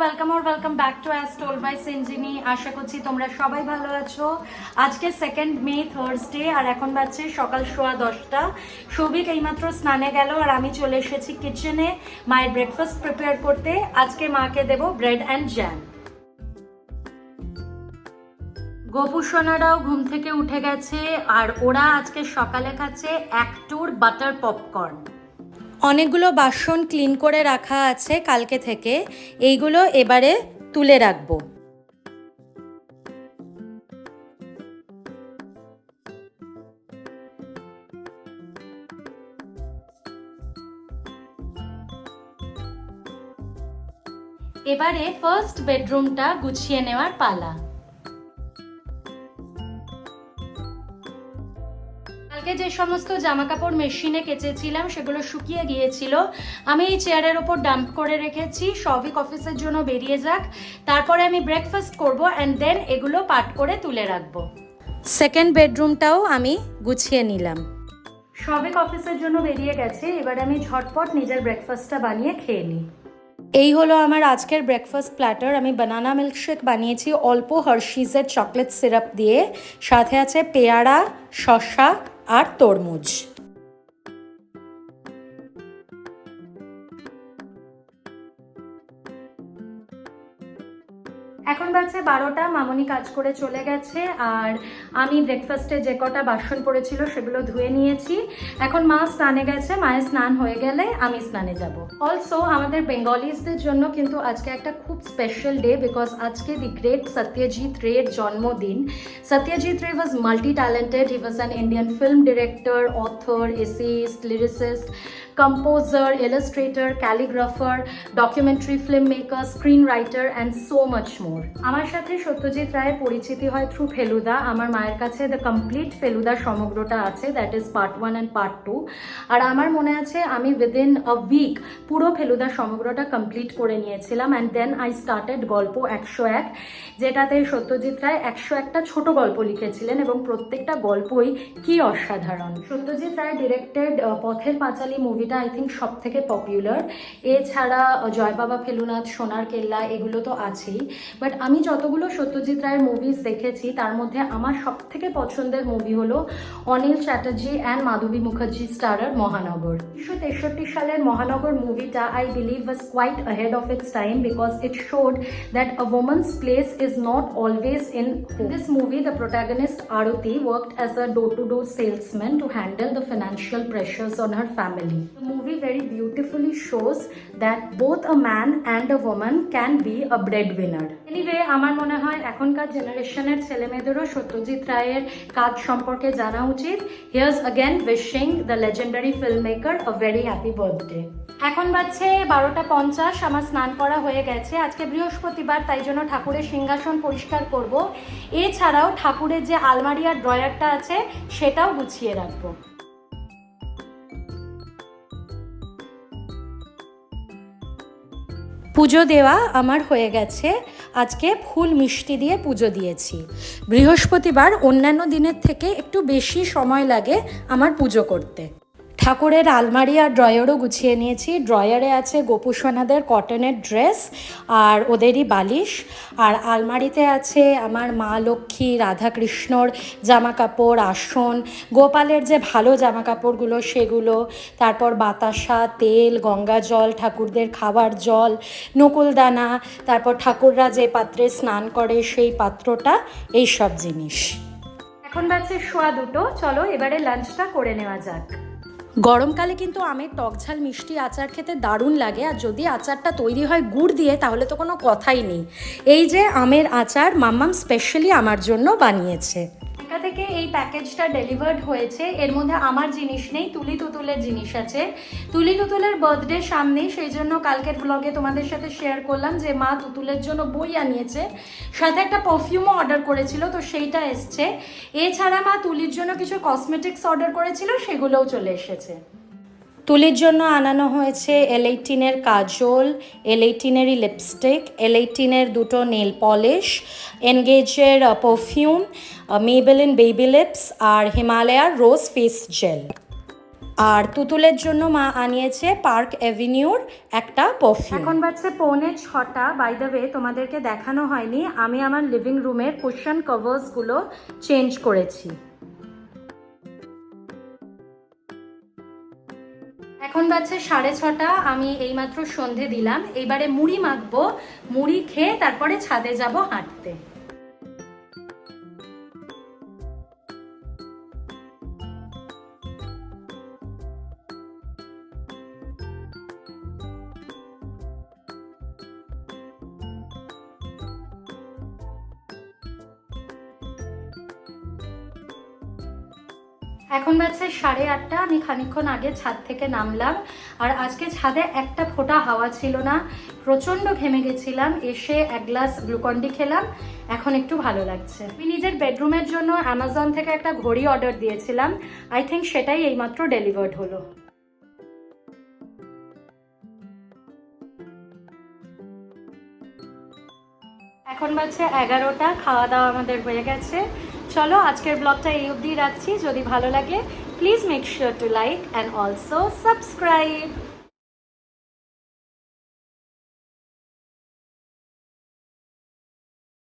Welcome R welcome back to as told by Senjini আশা করছি তোমরা সবাই ভালো আছো। আজকে সেকেন্ড মে থার্সডে আর এখন বাজছে সকাল সোয়া দশটা। সৌভিক এইমাত্র স্নানে গেল, আর আমি চলে এসেছি কিচেনে মায়ের ব্রেকফাস্ট প্রিপেয়ার করতে। আজকে মাকে দেবো ব্রেড অ্যান্ড জ্যাম গোপুসোনারাও ঘুম থেকে উঠে গেছে, আর ওরা আজকে সকালে খাচ্ছে এক টুর বাটার পপকর্ন অনেকগুলো বাসন ক্লিন করে রাখা আছে কালকে থেকে। এইগুলো এবারে তুলে রাখব। এবারে ফার্স্ট বেডরুমটা গুছিয়ে নেওয়ার পালা। কালকে যে সমস্ত জামা কাপড় মেশিনে কেচেছিলাম, সেগুলো শুকিয়ে গিয়েছিল। আমি এই চেয়ারের ওপর ডাম্প করে রেখেছি। সবিক অফিসের জন্য বেরিয়ে যাক। তারপরে আমি ব্রেকফাস্ট করব অ্যান্ড দেন এগুলো পাট করে তুলে রাখব। সেকেন্ড বেডরুমটাও আমি গুছিয়ে নিলাম। সবিক অফিসের জন্য বেরিয়ে গেছে। এবার আমি ঝটপট নিজের ব্রেকফাস্টটা বানিয়ে খেয়ে নিই। এই হলো আমার আজকের ব্রেকফাস্ট প্ল্যাটার আমি বানানা মিল্কশেক বানিয়েছি অল্প হার্শিজের চকলেট সিরাপ দিয়ে। সাথে আছে পেয়ারা, শসা আর তরমুজ। এখন বাজছে বারোটা, মামনি কাজ করে চলে গেছে, আর আমি ব্রেকফাস্টে যে কটা বাসন পড়েছিল সেগুলো ধুয়ে নিয়েছি। এখন মা স্নানে গেছে, মায়ের স্নান হয়ে গেলে আমি স্নানে যাব। অলসো আমাদের বেঙ্গলিজদের জন্য কিন্তু আজকে একটা খুব স্পেশাল ডে বিকজ আজকে দি গ্রেট সত্যজিৎ রের জন্মদিন। Satyajit Ray was multitalented he was an Indian film director author essayist lyricist composer illustrator calligrapher documentary filmmaker screenwriter and so so much more. আমার সাথে সত্যজিৎ রায়ের পরিচিতি হয় থ্রু ফেলুদা। আমার মায়ের কাছে দ্য কমপ্লিট ফেলুদা সমগ্রটা আছে that is part one and part two আর আমার মনে আছে, আমি উইদিন আ উইক পুরো ফেলুদা সমগ্রটা কমপ্লিট করে নিয়েছিলাম অ্যান্ড দেন আই স্টার্টেড গল্প একশো এক, যেটাতে সত্যজিৎ রায় একশো একটা ছোট গল্প লিখেছিলেন এবং প্রত্যেকটা গল্পই কি অসাধারণ। সত্যজিৎ রায় ডিরেক্টেড পথের পাঁচালী মুভিটা আই থিঙ্ক সব থেকে পপুলার এছাড়া জয় বাবা ফেলুনাথ সোনার কেল্লা, এগুলো তো আছেই। বাট আমি যতগুলো সত্যজিৎ রায়ের মুভিজ দেখেছি তার মধ্যে আমার সব থেকে পছন্দের মুভি হলো অনিল চ্যাটার্জি অ্যান্ড মাধবী মুখার্জি স্টারার মহানগর উনিশশো তেষট্টি সালের মহানগর মুভিটা I believe was quite ahead of its time because it showed that a woman's place is not always in home. In this movie, the protagonist Aruti worked as a door-to-door salesman to handle the financial pressures on her family. The movie very beautifully shows that both a man and a woman can be a breadwinner. Anyway আমার মনে হয় এখনকার জেনারেশনের ছেলেমেয়েদেরও সত্যজিৎ রায়ের কাজ সম্পর্কে জানা উচিত। Here's again wishing the legendary filmmaker a very happy birthday এখন বাজছে বারোটা পঞ্চাশ, আমার স্নান করা হয়ে গেছে। আজকে বৃহস্পতিবার, তাই জন্য ঠাকুরের সিংহাসন পরিষ্কার করব। এছাড়াও ঠাকুরের যে আলমারি আর ড্রয়ারটা আছে, সেটাও গুছিয়ে রাখব। পুজো দেওয়া আমার হয়ে গেছে। আজকে ফুল মিষ্টি দিয়ে পুজো দিয়েছি। বৃহস্পতিবার অন্যান্য দিনের থেকে একটু বেশি সময় লাগে আমার পুজো করতে। ঠাকুরের আলমারি আর ড্রয়ারও গুছিয়ে নিয়েছি। ড্রয়ারে আছে গোপুসোনাদের কটনের ড্রেস আর ওদেরই বালিশ। আর আলমারিতে আছে আমার মা লক্ষ্মী, রাধাকৃষ্ণর জামা কাপড় আসন, গোপালের যে ভালো জামা কাপড়গুলো সেগুলো, তারপর বাতাসা, তেল, গঙ্গা জল, ঠাকুরদের খাবার জল, নকুলদানা, তারপর ঠাকুররা যে পাত্রে স্নান করে সেই পাত্রটা এই সব জিনিস। এখন বাজছে শোয়া দুটো, চলো এবারে লাঞ্চটা করে নেওয়া যাক। গরমকালে কিন্তু আমের টকঝাল মিষ্টি আচার খেতে দারুণ লাগে। আর যদি আচারটা তৈরি হয় গুড় দিয়ে, তাহলে তো কোনো কথাই নেই। এই যে আমের আচার মাম্মাম স্পেশালি আমার জন্য বানিয়েছে। থেকে এই প্যাকেজটা ডেলিভার্ড হয়েছে। এর মধ্যে আমার জিনিস নেই, তুলি তুতুলের জিনিস আছে। তুলি তুতুলের বার্থডে সামনেই, সেই জন্য কালকের ব্লগে তোমাদের সাথে শেয়ার করলাম যে মা তুতুলের জন্য বই আনিয়েছে। সাথে একটা পারফিউমও অর্ডার করেছিল, তো সেইটা এসছে। এছাড়া মা তুলির জন্য কিছু কসমেটিক্স অর্ডার করেছিল, সেগুলোও চলে এসেছে। তুলির জন্য আনানো হয়েছে এল এইটিনের কাজল এল এইটিনেরই লিপস্টিক এল এইটিনের দুটো নেল পলিশ এনগেজের পারফিউম মেবেলিন বেবি লিপস আর হিমালয়ার রোজ ফেস জেল আর তুতুলের জন্য মা আনিয়েছে পার্ক অ্যাভিনিউর একটা পারফিউম এখন বাজছে পৌনে ছটা। বাই দ্য ওয়ে তোমাদেরকে দেখানো হয়নি। আমি আমার লিভিং রুমের কুশন কভার্সগুলো চেঞ্জ করেছি। এখন বাজছে সাড়ে ছটা, আমি এইমাত্র সন্ধে দিলাম। এবারে মুড়ি মাখবো, মুড়ি খেয়ে তারপরে ছাদে যাব হাঁটতে। এখন বাজছে সাড়ে আটটা, আমি খানিকক্ষণ আগে ছাদ থেকে নামলাম। আর আজকে ছাদে একটা ফোঁটা হাওয়া ছিল না। প্রচণ্ড ঘেমে গেছিলাম, এসে এক গ্লাস গ্লুকন্ডি খেলাম, এখন একটু ভালো লাগছে। আমি নিজের বেডরুমের জন্য অ্যামাজন থেকে একটা ঘড়ি অর্ডার দিয়েছিলাম, আই থিঙ্ক সেটাই এইমাত্র ডেলিভার্ড হলো। এখন বাজছে এগারোটা, খাওয়া দাওয়া আমাদের হয়ে গেছে। চলো, আজকের ব্লগটা এই অবধি রাখছি। যদি ভালো লাগে please make sure to like and also subscribe